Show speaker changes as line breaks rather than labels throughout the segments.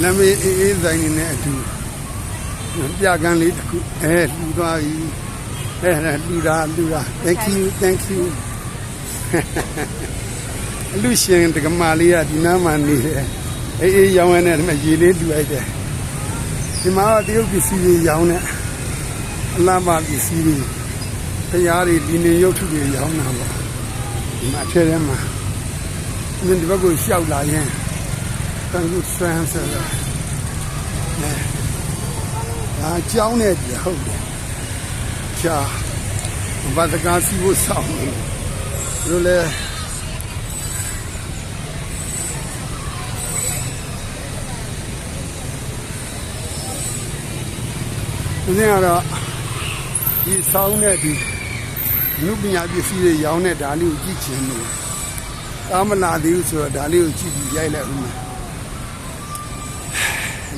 လမ်းမေးအေးအေးဆိုင်နေနဲ့အတူပြကန်းလေးတစ်ခုအဲလှူသွားပြီအဲလှူတာလှူတာ thank you thank you အလူရှင်တက္ကမလေးကဒီနားမှာနေတယ်အေးအေးရောင်းရတဲ့ဒီမှာရေလေးလှူလိုက်တယ်ဒီမှာတော့တရုတ်ပစ္စည်းတွေရောင်းနေအလားပါပစ္စည်းတွေဖျားတွေဒီနေရုပ်ထုတွေရောင်းတာပေါ့ဒီမှာအထက်ထဲမှာဒီဒီဘက်ကိုရှောက်လာရင် တန်ခုဆန်းဆန်းဒါအကြောင်းနဲ့ပြဟုတ်တယ်ချာဘာတကားစီဖို့ဆောင်းနေလို့လေဒီနေ့ကတော့ဒီဆောင်းတဲ့ဒီနုပညာပစ္စည်းတွေရောင်းတဲ့ဒါလေးကိုကြည့်ချင်တယ်ကာမလာသေးဘူးဆိုတော့ဒါလေးကိုကြည့်ပြီးရိုက်လိုက်ဦးမယ်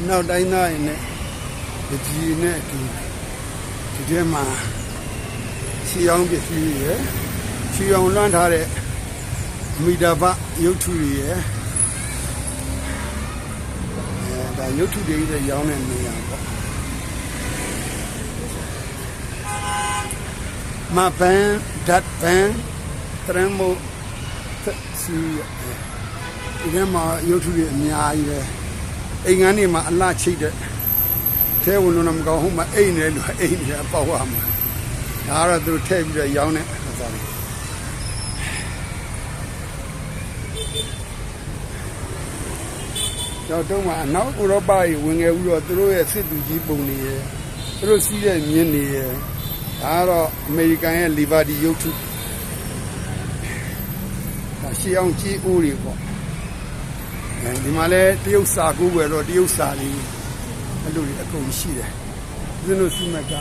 နောက်တိုင်းသားရင်လည်းဒီကြီးနဲ့ဒီဒီထဲမှာရှီအောင်ပစ္စည်းတွေရယ်ရှီအောင်လွှမ်းထားတဲ့မီတာဘရုပ်ထုတွေရယ်အဲဒါရုပ်ထုတွေကြီးရောင်းတဲ့နေရာပေါ့မပန်ဒတ်ပန်တရမိုစီဒီထဲမှာရုပ်ထုတွေအများကြီးပဲ အိမ်ငန်းတွေမှာအလှချိတ်တဲ့ထဲဝင်လို့မကောင်းဟုတ်မှအိမ်နေလို့အိမ်နေပေါက်ရမှာဒါကတော့သူထည့်ပြီးတော့ရောင်းတဲ့ဥစ္စာတွေတော့တုံးမှာအနောက်ဥရောပကြီးဝင်ခဲ့ပြီးတော့သူတို့ရဲ့စစ်သူကြီးပုံတွေရယ်သူတို့စီးတဲ့မြင်းတွေရယ်ဒါကတော့အမေရိကန်ရဲ့လီဘာတီရုပ်ထုဒါရှေးအောင်ကြီးအိုးတွေပေါ့အဲ ဒီမှာလဲတရုတ်စာကူးွယ်တော့တရုတ်စာလေးအဲ့လိုတွေအကုန်ရှိတယ်ဦးဇင်းတို့စီမက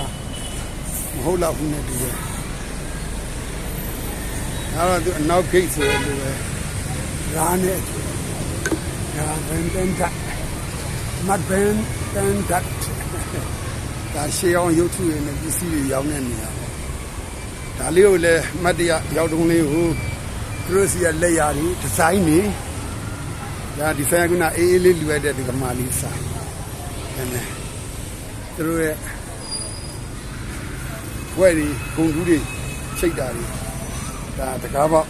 မဟုတ်တော့ဘူးနဲ့တူတယ်ဒါတော့သူအနောက်ဂိတ်ဆိုရလို့ပဲရာနဲ့ရာဘန်တန်တမတ်ဘန်တန်တဒါရှေးအောင်ရုပ်ထုရည်နဲ့ပစ္စည်းတွေရောင်းတဲ့နေရာပေါ့ဒါလေးကိုလည်းမတ်တရရောက်တုံးလေးကိုသူတို့စီကလက်ရာတွေဒီဇိုင်းတွေ ဒါဒီဇိုင်းကအေးအေးလေးလူရတဲ့ဒီကမာလေးစာအဲ့နဲ့သူတို့ရဲ့ဝဲဒီဂုံတူးတွေချိတ်တာတွေဒါတကားပေါ့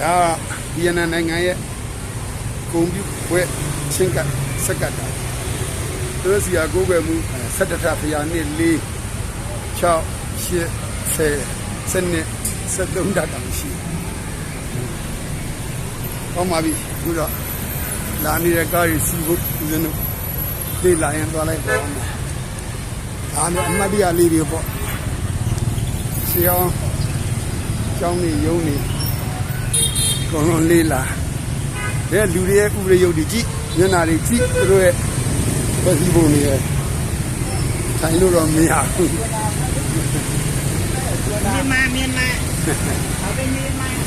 ဒါဗီယက်နမ်နိုင်ငံရဲ့ဂုံပြူဝဲချင်းကတ်စက်ကတ်တာသူတို့စီကကိုးကွယ်မှု17ထပ်ဖျားနှစ်4 6 8 10စနစ်73တာတောင်ရှိ ကောင်းပါပြီခုတော့လာနေတဲ့ကားကြီးစီဖို့ဦးဇင်းတို့တေးလာရင်သွားလိုက်ပါဦးဒါနဲ့အမှတ်တရလေးတွေပေါ့ဆရာကျောင်းနေရုံးနေကောင်းလုံးလေးလာတဲ့လူတွေရဲ့ဥပဒေရုပ်တွေကြည့်မျက်နာတွေကြည့်သူတို့ရဲ့ပတ်စီပုံတွေရဲ့ထိုင်လို့တော့မရဘူး
မြန်မာမြန်မာဟုတ်တယ်မြန်မာ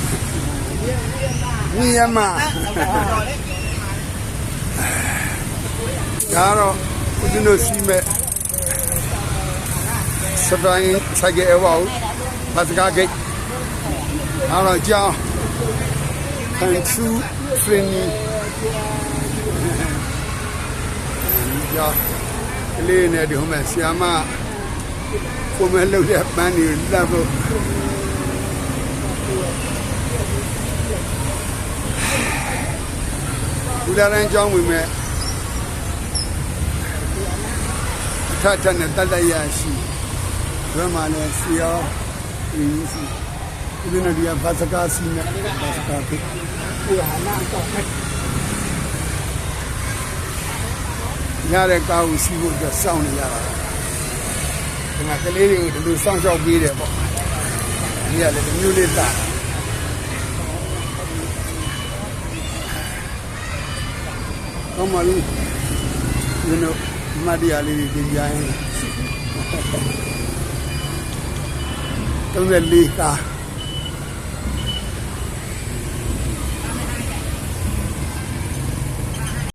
ဝီယ
မဒါတော့ဦးဇင်းတို့ရှိမဲ့စပိုင်းဆိုင်ကဲဝေါဖတ်စကားဂိတ်အားတော့ကြောင်းခံချူဖရင်းကြောင်းကလေးနဲ့ဒီဟိုမှာဆီယမကိုမဲလှုပ်တဲ့ပန်းတွေလှပ်ဖို့ လူလာတိုင်းကြောင်းဝင်မဲ့ထထနဲ့တတ်တရရှိဘယ်မှာလဲစီယောအင်းစီဒီနေ့ဒီဘတ်စကားစီနဲ့ဘတ်စကား
ဖြစ်ဒီဟာနာတော့
ညတဲ့ကားကိုစီးဖို့အတွက်စောင့်နေရတာဒီမှာကလေးတွေကိုဒီလိုစောင့်ရှောက်ပေးတယ်ပေါ့ဒီကလည်းမျိုးလေးတာ င်းပါပြီဒီလိုမတ်တရားလေးတွေပြင်ပြရင်34ကား